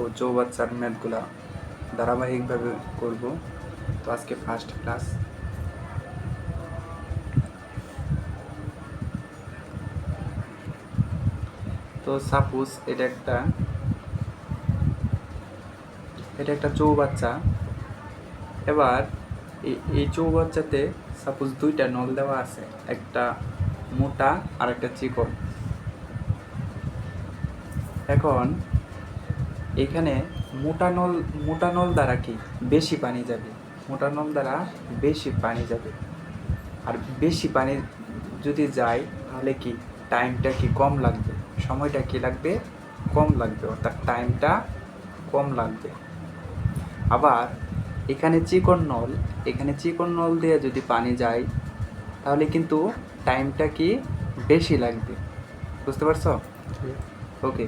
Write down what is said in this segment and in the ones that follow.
ও চৌবাচ্চার ম্যাথগুলা ধারাবাহিকভাবে করব। তো আজকে ফার্স্ট ক্লাস তো সাপোজ এটা একটা এটা একটা চৌবাচ্চা। এবার এই- এই চৌবাচ্চাতে সাপোজ দুইটা নল দেওয়া আছে, একটা মোটা আর একটা চিকন। এখন এখানে মোটা নল মোটা নল দ্বারা কি? বেশি পানি যাবে। মোটা নল দ্বারা বেশি পানি যাবে। আর বেশি পানি যদি যায় তাহলে কি? টাইমটা কি কম লাগবে? সময়টা কি লাগবে? কম লাগবে। অর্থাৎ টাইমটা কম লাগবে। আবার এখানে চিকন নল এখানে চিকন নল দিয়ে যদি পানি যায় তাহলে কিন্তু টাইমটা কি বেশি লাগবে। বুঝতে পারছ? ওকে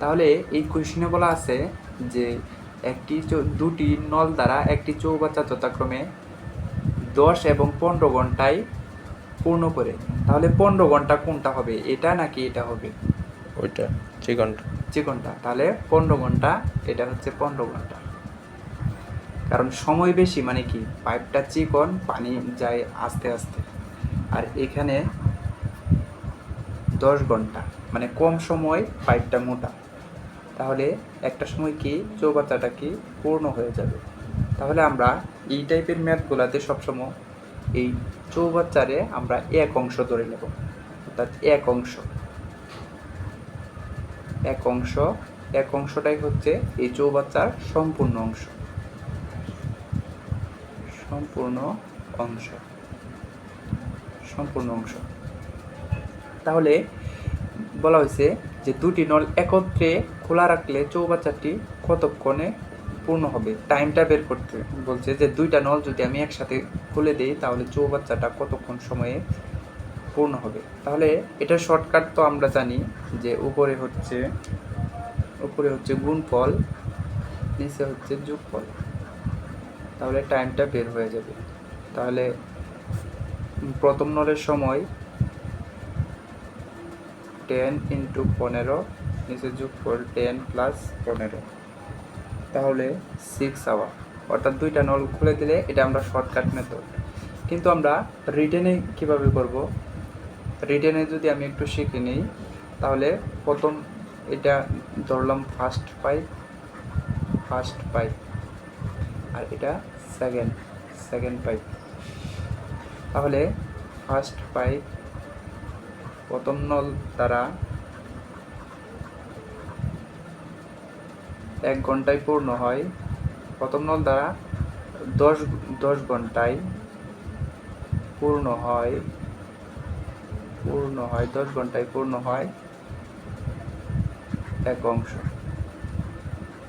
তাহলে এই কোশ্চেনে বলা আছে যে একটি দুটি নল দ্বারা একটি চৌবাচ্চা যথাক্রমে দশ এবং পনেরো ঘন্টায় পূর্ণ করে। তাহলে পনেরো ঘণ্টা কোনটা হবে? এটা নাকি এটা হবে? ওইটা চিকনটা চিকনটা তাহলে পনেরো ঘণ্টা এটা হচ্ছে পনেরো ঘণ্টা। কারণ সময় বেশি মানে কি? পাইপটা চিকন পানি যায় আস্তে আস্তে। আর এখানে দশ ঘণ্টা মানে কম সময় পাইপটা মোটা। তাহলে একটা সময় কি চৌবাচ্চাটা কি পূর্ণ হয়ে যাবে? তাহলে আমরা এই টাইপের ম্যাথগুলাতে সবসময় এই চৌবাচ্চারে আমরা এক অংশ ধরে নেব। অর্থাৎ এক অংশ। এক অংশ, এক অংশটাই হচ্ছে এই চৌবাচ্চার সম্পূর্ণ অংশ। সম্পূর্ণ অংশ। সম্পূর্ণ অংশ। তাহলে বলা হয়েছে যে দুটি নল একত্রে খোলা রাখলে চৌবাচ্চাটি কতক্ষণে পূর্ণ হবে? টাইমটা বের করতে বলছে যে দুইটা নল যদি আমি একসাথে খুলে দিই, তাহলে চৌবাচ্চাটা কতক্ষণ সময়ে পূর্ণ হবে? তাহলে এটা শর্টকাট তো আমরা জানি যে উপরে হচ্ছে উপরে হচ্ছে গুণফল, নিচে হচ্ছে যোগফল। তাহলে টাইমটা বের হয়ে যাবে। তাহলে প্রথম নলের সময় টেন ইন্টু পনেরো, নিচে যোগফল টেন প্লাস পনেরো। তাহলে সিক্স আওয়ার অর্থাৎ দুইটা নল খুলে দিলে এটা আমরা শর্টকাট মেথড কিন্তু আমরা রিটেনে কীভাবে করব? রিটেনে যদি আমি একটু শিখে নিই, তাহলে প্রথম এটা ধরলাম ফার্স্ট পাইপ ফার্স্ট পাইপ আর এটা সেকেন্ড সেকেন্ড পাইপ তাহলে ফার্স্ট পাইপ প্রথম নল দ্বারা এক ঘন্টায় পূর্ণ হয়। প্রথম নল দ্বারা দশ দশ ঘন্টায় পূর্ণ হয়। পূর্ণ হয়, দশ ঘন্টায় পূর্ণ হয় এক অংশ।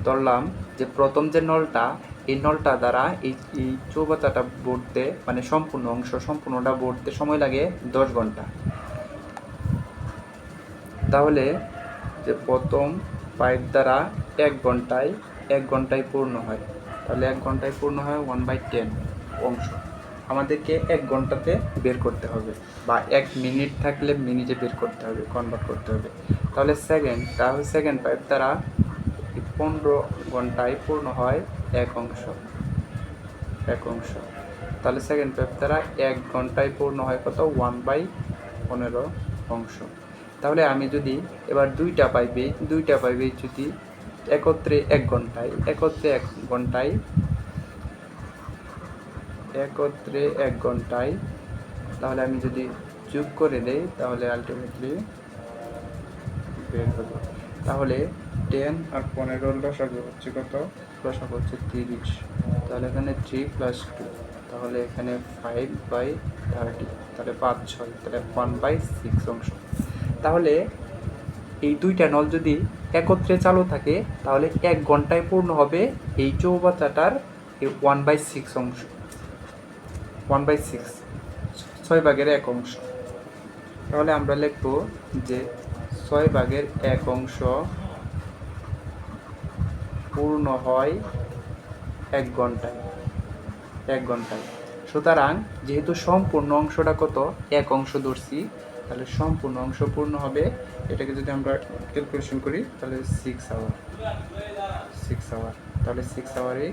ধরলাম যে প্রথম যে নলটা, এই নলটা দ্বারা এই এই চৌবাচ্চাটা বড়তে মানে সম্পূর্ণ অংশ, সম্পূর্ণটা বড়তে সময় লাগে দশ ঘণ্টা তাহলে যে প্রথম পাইপ দ্বারা এক ঘন্টায় এক ঘন্টায় পূর্ণ হয়। তাহলে এক ঘন্টায় পূর্ণ হয় ওয়ান বাই টেন অংশ। আমাদেরকে এক ঘন্টাতে বের করতে হবে বা এক মিনিট থাকলে মিনিটে বের করতে হবে কনভার্ট করতে হবে। তাহলে সেকেন্ড তাহলে সেকেন্ড পাইপ দ্বারা পনেরো ঘন্টায় পূর্ণ হয় এক অংশ। এক অংশ। তাহলে সেকেন্ড পাইপ দ্বারা এক ঘন্টায় পূর্ণ হয় কত? ওয়ান বাই পনেরো অংশ। তাহলে আমি যদি এবার দুইটা পাইপে দুইটা পাইপে যদি একত্রে এক ঘন্টায়, একত্রে এক ঘন্টায়, একত্রে এক ঘন্টায়, তাহলে আমি যদি যোগ করে দেই, তাহলে আলটিমেটলি বের তাহলে টেন আর পনেরোর লসাগু হচ্ছে কত? লসাগু হচ্ছে তিরিশ। তাহলে এখানে থ্রি প্লাস টু তাহলে এখানে ফাইভ বাই থার্টি তাহলে পাঁচ ছয়, তাহলে ওয়ান বাই সিক্স অংশ। তাহলে এই দুইটা নল যদি একত্রে চালু থাকে, তাহলে এক ঘন্টায় পূর্ণ হবে এই চৌবাচ্চাটার ওয়ান বাই সিক্স অংশ। ওয়ান বাই সিক্স ছয় ভাগের এক অংশ। তাহলে আমরা লিখব যে ছয় ভাগের এক অংশ পূর্ণ হয় এক ঘন্টায় এক ঘন্টায়। সুতরাং যেহেতু সম্পূর্ণ অংশটা কত? এক অংশ ধরছি। তাহলে সম্পূর্ণ অংশ পূর্ণ হবে। এটাকে যদি আমরা ক্যালকুলেশন করি, তাহলে সিক্স আওয়ার সিক্স আওয়ার তাহলে সিক্স আওয়ারে